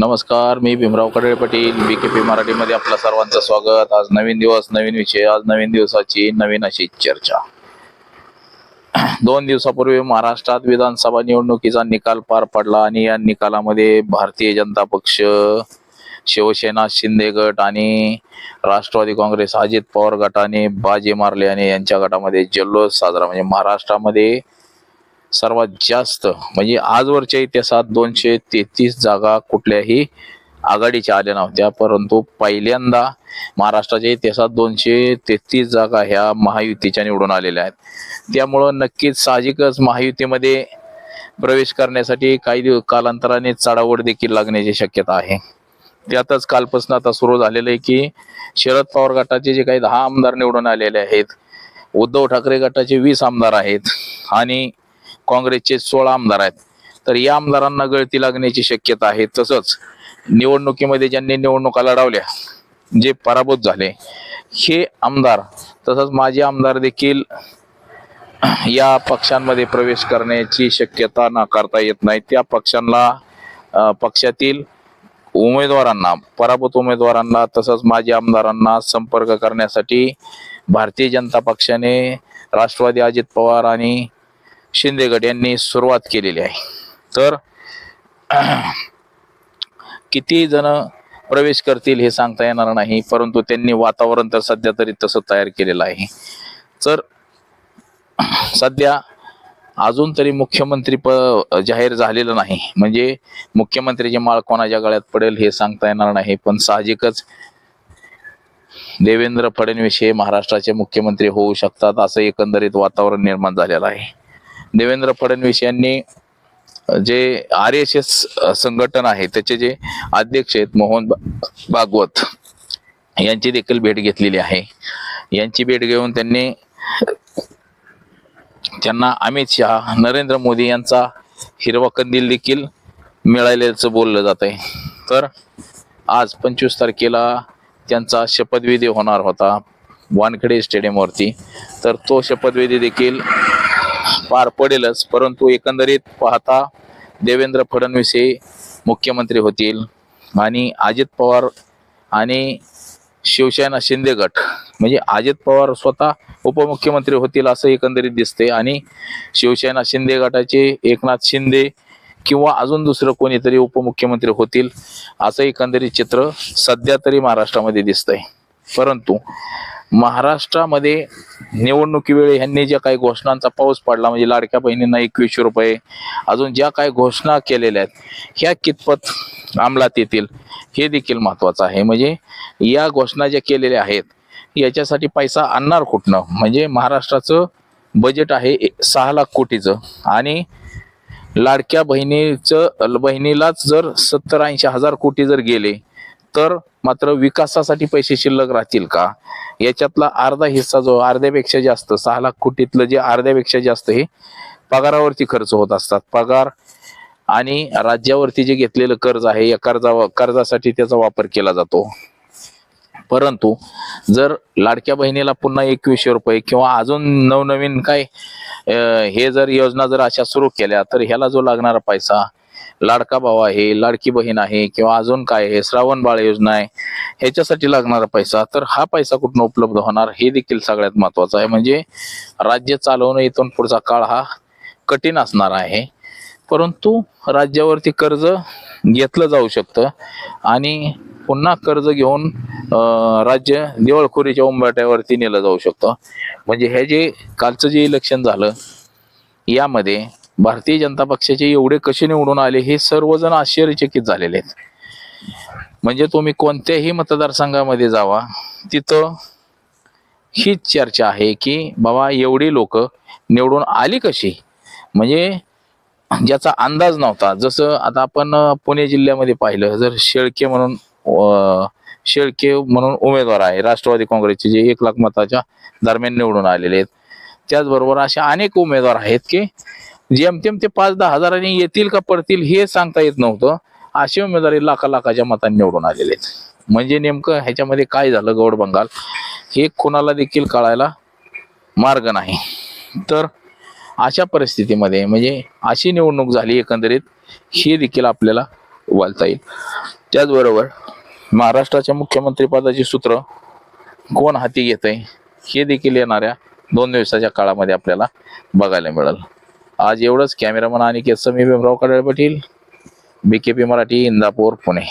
नमस्कार मी Bhimrao Kadale Patil B K P मराठीमध्ये आपलं सर्वांचं स्वागत. आज नवीन दिवस नवीन विषय आज नवीन दिवसाची नवीन अशी चर्चा. दोन दिवसापूर्वी महाराष्ट्रात विधानसभा निवडणुकीचा निकाल पार पडला आणि या निकालामध्ये भारतीय जनता पक्ष शिवसेना शिंदे गट आणि राष्ट्रवादी काँग्रेस अजित पवार गटाने बाजी मारले आणि यांच्या गटामध्ये जल्लोष साजरा. म्हणजे महाराष्ट्रामध्ये सर्वात जास्त म्हणजे आजवरच्या इतिहासात दोनशे तेहतीस जागा कुठल्याही आघाडीच्या आल्या नव्हत्या. परंतु पहिल्यांदा महाराष्ट्राच्या इतिहासात दोनशे तेहतीस जागा ह्या महायुतीच्या निवडून आलेल्या आहेत. त्यामुळं नक्कीच साहजिकच महायुतीमध्ये प्रवेश करण्यासाठी काही दिवस कालांतराने चढावड देखील लागण्याची शक्यता आहे. त्यातच कालपासून आता सुरू झालेलं आहे की शरद पवार गटाचे जे काही दहा आमदार निवडून आलेले आहेत उद्धव ठाकरे गटाचे वीस आमदार आहेत आणि काँग्रेसचे सोळा आमदार आहेत. तर या आमदारांना गळती लागण्याची शक्यता आहे. तसंच निवडणुकीमध्ये ज्यांनी निवडणुका लढवल्या जे पराभूत झाले हे आमदार तसंच माजी आमदार देखील या पक्षांमध्ये प्रवेश करण्याची शक्यता नाकारता येत नाही. त्या पक्षांना पक्षातील उमेदवारांना पराभूत उमेदवारांना तसंच माजी आमदारांना संपर्क करण्यासाठी भारतीय जनता पक्षाने राष्ट्रवादी अजित पवार आणि शिंदे गट यांनी सुरुवात केलेली आहे. तर किती जण प्रवेश करतील हे सांगता येणार नाही परंतु त्यांनी वातावरण तर सध्या तरी तसं तयार केलेलं आहे. तर सध्या अजून तरी मुख्यमंत्री प जाहीर झालेलं नाही. म्हणजे मुख्यमंत्रीची माळ कोणाच्या गळ्यात पडेल हे सांगता येणार नाही पण साहजिकच देवेंद्र फडणवीस हे महाराष्ट्राचे मुख्यमंत्री होऊ शकतात असं एकंदरीत वातावरण निर्माण झालेलं आहे. देवेंद्र फडणवीस यांनी जे आर एस एस संघटन आहे त्याचे जे अध्यक्ष आहेत मोहन भागवत यांची देखील भेट घेतलेली आहे. यांची भेट घेऊन त्यांनी त्यांना अमित शहा नरेंद्र मोदी यांचा हिरवा कंदील देखील मिळाल्याचं बोललं जात आहे. तर आज पंचवीस तारखेला त्यांचा शपथविधी होणार होता वानखेडे स्टेडियमवरती तर तो शपथविधी देखील पार पडेलच परंतु एकंदरीत पाहता देवेंद्र फडणवीस हे मुख्यमंत्री होतील. आणि अजित पवार आणि शिवसेना शिंदे गट म्हणजे अजित पवार स्वतः उपमुख्यमंत्री होतील असं एकंदरीत दिसते आणि शिवसेना शिंदे गटाचे एकनाथ शिंदे किंवा अजून दुसरं कोणीतरी उपमुख्यमंत्री होतील असं एकंदरीत चित्र सध्या तरी महाराष्ट्रामध्ये दिसतंय. परंतु महाराष्ट्रामध्ये निवडणुकीवेळी ह्यांनी ज्या काही घोषणांचा पाऊस पडला म्हणजे लाडक्या बहिणींना एकवीसशे रुपये अजून ज्या काही घोषणा केलेल्या आहेत ह्या कितपत अंमलात येतील हे देखील महत्वाचं आहे. म्हणजे या घोषणा ज्या केलेल्या आहेत याच्यासाठी पैसा आणणार कुठनं? म्हणजे महाराष्ट्राचं बजेट आहे सहा लाख कोटीचं आणि लाडक्या बहिणीचं बहिणीलाच जर सत्तर ऐंशी हजार कोटी जर गेले तर मात्र विकासासाठी पैसे शिल्लक राहतील का? याच्यातला अर्धा हिस्सा जो अर्ध्यापेक्षा जास्त सहा लाख कोटीतलं जे अर्ध्यापेक्षा जास्त हे पगारावरती खर्च होत असतात. पगार आणि राज्यावरती जे घेतलेलं कर्ज आहे या कर्जा कर्जासाठी त्याचा वापर केला जातो. परंतु जर लाडक्या बहिणीला पुन्हा एकवीसशे रुपये किंवा अजून नवनवीन काय हे जर योजना जर अशा सुरू केल्या तर ह्याला जो लागणारा पैसा लाडका भाऊ आहे लाडकी बहीण आहे किंवा अजून काय आहे श्रावण बाळ योजना आहे ह्याच्यासाठी लागणारा पैसा तर हा पैसा कुठून उपलब्ध होणार हे देखील सगळ्यात महत्वाचं आहे. म्हणजे राज्य चालवणं इथून पुढचा काळ हा कठीण असणार आहे. परंतु राज्यावरती कर्ज घेतलं जाऊ शकतं आणि पुन्हा कर्ज घेऊन राज्य दिवाळखोरीच्या उंबाट्यावरती नेलं जाऊ शकतं. म्हणजे हे जे कालचं जे इलेक्शन झालं यामध्ये भारतीय जनता पक्षाचे एवढे कसे निवडून आले हे सर्वजण आश्चर्यचकित झालेले आहेत. म्हणजे तुम्ही कोणत्याही मतदारसंघामध्ये जावा तिथं हीच चर्चा आहे की बाबा एवढी लोक निवडून आली कशी? म्हणजे ज्याचा अंदाज नव्हता. जसं आता आपण पुणे जिल्ह्यामध्ये पाहिलं जर शेळके म्हणून शेळके म्हणून उमेदवार आहे राष्ट्रवादी काँग्रेसचे जे एक लाख मताच्या दरम्यान निवडून आलेले आहेत. त्याचबरोबर असे अनेक उमेदवार आहेत की जेमतेम ते पाच दहा हजारांनी येतील का पडतील हे सांगता येत नव्हतं. असे उमेदवारी लाखा लाखाच्या मतांनी निवडून आलेले आहेत. म्हणजे नेमकं ह्याच्यामध्ये काय झालं गौड बंगाल? हे कोणाला देखील कळायला मार्ग नाही. तर अशा परिस्थितीमध्ये म्हणजे अशी निवडणूक झाली एकंदरीत हे देखील आपल्याला उभारता येईल. त्याचबरोबर महाराष्ट्राच्या मुख्यमंत्रीपदाची सूत्र कोण हाती घेत आहे हे देखील येणाऱ्या दोन दिवसाच्या काळामध्ये आपल्याला बघायला मिळेल. आज एवढंच. कॅमेरामन आणि केसमी भीमराव कडाळे पाटील. पी मराठी इंदापूर पुणे.